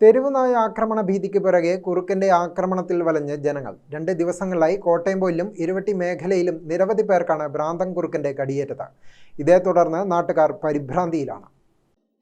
തെരുവുനായ ആക്രമണ ഭീതിക്ക് പിറകെ കുറുക്കന്റെ ആക്രമണത്തിൽ വലഞ്ഞ് ജനങ്ങൾ. രണ്ട് ദിവസങ്ങളിലായി കോട്ടയംപോയിലും ഇരുവട്ടി മേഖലയിലും നിരവധി പേർക്കാണ് ഭ്രാന്തൻ കുറുക്കന്റെ കടിയേറ്റത്. ഇതേ തുടർന്ന് നാട്ടുകാർ പരിഭ്രാന്തിയിലാണ്.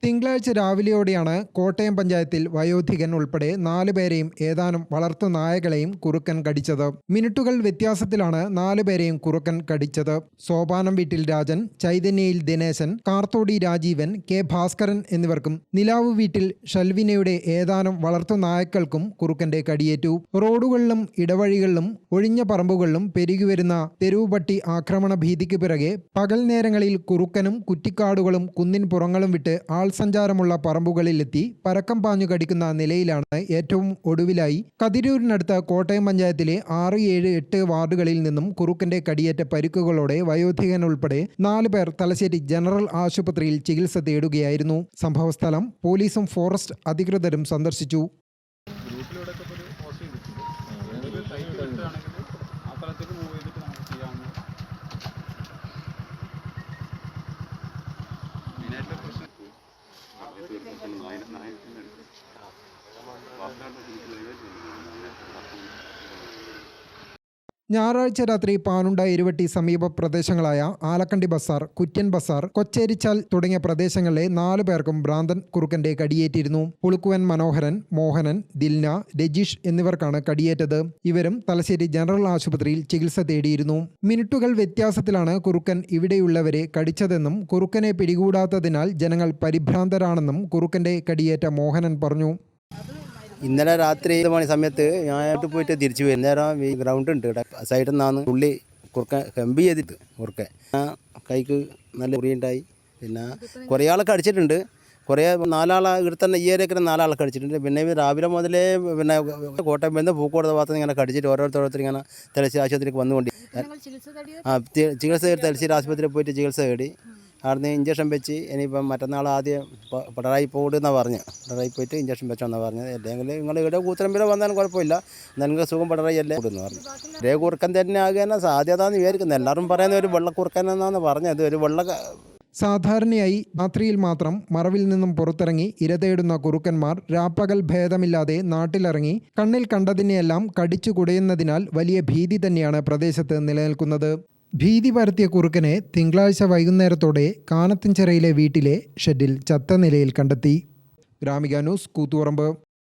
തിങ്കളാഴ്ച രാവിലെയോടെയാണ് കോട്ടയം പഞ്ചായത്തിൽ വയോധികൻ ഉൾപ്പെടെ നാല് പേരെയും ഏതാനും വളർത്തു നായകളെയും കുറുക്കൻ കടിച്ചത്. മിനിറ്റുകൾ വ്യത്യാസത്തിലാണ് നാല് പേരെയും കുറുക്കൻ കടിച്ചത്. സോപാനം വീട്ടിൽ രാജൻ ചൈതന്യയിൽ ദിനേശൻ കാർത്തോടി രാജീവൻ കെ ഭാസ്കരൻ എന്നിവർക്കും നിലാവ് വീട്ടിൽ ഷൽവിനയുടെ ഏതാനും വളർത്തു നായക്കൾക്കും കുറുക്കന്റെ കടിയേറ്റു. റോഡുകളിലും ഇടവഴികളിലും ഒഴിഞ്ഞ പറമ്പുകളിലും പെരുകിവരുന്ന തെരുവുപട്ടി ആക്രമണ ഭീതിക്ക് പിറകെ പകൽ നേരങ്ങളിൽ കുറുക്കനും കുറ്റിക്കാടുകളും കുന്നിൻ പുറങ്ങളും വിട്ട് ആൾ സഞ്ചാരമുള്ള പറമ്പുകളിലെത്തി പരക്കം പാഞ്ഞു കടിക്കുന്ന നിലയിലാണ് ഏറ്റവും ഒടുവിലായി കതിരൂരിനടുത്ത കോട്ടയം പഞ്ചായത്തിലെ ആറ് ഏഴ് എട്ട് വാർഡുകളിൽ നിന്നും കുറുക്കന്റെ കടിയേറ്റ പരിക്കുകളോടെ വയോധികൻ ഉൾപ്പെടെ നാല് പേർ തലശ്ശേരി ജനറൽ ആശുപത്രിയിൽ ചികിത്സ തേടുകയായിരുന്നു. സംഭവസ്ഥലം പോലീസും ഫോറസ്റ്റ് അധികൃതരും സന്ദർശിച്ചു. ആ സ്ഥലത്തേക്ക് മൂവ് ചെയ്തിട്ട് നമുക്ക് ചെയ്യാവുന്ന Nein, nein, nein. ഞായറാഴ്ച രാത്രി പാനുണ്ട ഇരുവട്ടി സമീപ പ്രദേശങ്ങളായ ആലക്കണ്ടി ബസാർ കുറ്റ്യൻ ബസാർ കൊച്ചേരിച്ചാൽ തുടങ്ങിയ പ്രദേശങ്ങളിലെ നാലു പേർക്കും ഭ്രാന്തൻ കുറുക്കന്റെ കടിയേറ്റിരുന്നു. പുളുക്കുവൻ മനോഹരൻ മോഹനൻ ദിൽന രജീഷ് എന്നിവർക്കാണ് കടിയേറ്റത്. ഇവരും തലശ്ശേരി ജനറൽ ആശുപത്രിയിൽ ചികിത്സ തേടിയിരുന്നു. മിനിറ്റുകൾ വ്യത്യാസത്തിലാണ് കുറുക്കൻ ഇവിടെയുള്ളവരെ കടിച്ചതെന്നും കുറുക്കനെ പിടികൂടാത്തതിനാൽ ജനങ്ങൾ പരിഭ്രാന്തരാണെന്നും കുറുക്കന്റെ കടിയേറ്റ മോഹനൻ പറഞ്ഞു. ഇന്നലെ രാത്രി ഏഴ് മണി സമയത്ത് ഞാൻ പോയിട്ട് തിരിച്ചു പോയി നേരം ഈ ഗ്രൗണ്ട് ഉണ്ട് ഇവിടെ. സൈഡിൽ നിന്നാണ് ഉള്ളി കുറുക്കെ കമ്പി ചെയ്തിട്ട് കുറുക്കെ കൈക്ക് നല്ല മുറിയുണ്ടായി പിന്നെ കുറേ ആളൊക്കെ അടിച്ചിട്ടുണ്ട്. കുറേ നാലാളെ ഇവിടെ തന്നെ ഈ ഏരിയക്കര നാലാളൊക്കെ അടിച്ചിട്ടുണ്ട്. പിന്നെ രാവിലെ മുതലേ പിന്നെ കോട്ടയം ബന്ധം പൂക്കോട് ഭാഗത്ത് ഇങ്ങനെ കടിച്ചിട്ട് ഓരോരുത്തരോരുത്തർ ഇങ്ങനെ തലശ്ശേരി ആശുപത്രിക്ക് വന്നുകൊണ്ട് ആ ചികിത്സ തലശ്ശേരി ആശുപത്രിയിൽ പോയിട്ട് ചികിത്സ തേടി. അവിടുന്ന് ഇഞ്ചക്ഷൻ വെച്ച് ഇനിയിപ്പം മറ്റന്നാൾ ആദ്യം പിണറായി പോകണ്ടെന്നാണ് പറഞ്ഞു. പിണറായി പോയിട്ട് ഇഞ്ചക്ഷൻ വെച്ചോന്നാണ് പറഞ്ഞത് അല്ലെങ്കിൽ നിങ്ങൾ ഇവിടെ കൂത്തരമ്പിലോ വന്നാലും കുഴപ്പമില്ല. നിങ്ങൾക്ക് സുഖം പിണറായി അല്ലേ? എന്ന് പറഞ്ഞു. ഒരേ കുറുക്കൻ തന്നെ ആകുന്ന സാധ്യത എന്ന് വിചാരിക്കുന്നത് എല്ലാവരും പറയുന്ന ഒരു വെള്ളക്കുറുക്കൻ എന്നാണ് പറഞ്ഞത് ഒരു വെള്ള സാധാരണയായി രാത്രിയിൽ മാത്രം മറവിൽ നിന്നും പുറത്തിറങ്ങി ഇരതേടുന്ന കുറുക്കന്മാർ രാപ്പകൽ ഭേദമില്ലാതെ നാട്ടിലിറങ്ങി കണ്ണിൽ കണ്ടതിനെയെല്ലാം കടിച്ചു കുടയുന്നതിനാൽ വലിയ ഭീതി തന്നെയാണ് പ്രദേശത്ത് നിലനിൽക്കുന്നത്. ഭീതി പരത്തിയ കുറുക്കനെ തിങ്കളാഴ്ച വൈകുന്നേരത്തോടെ കാനത്തിൻചിറയിലെ വീട്ടിലെ ഷെഡിൽ ചത്ത നിലയിൽ കണ്ടെത്തി. ഗ്രാമിക ന്യൂസ് കൂത്തുപറമ്പ്.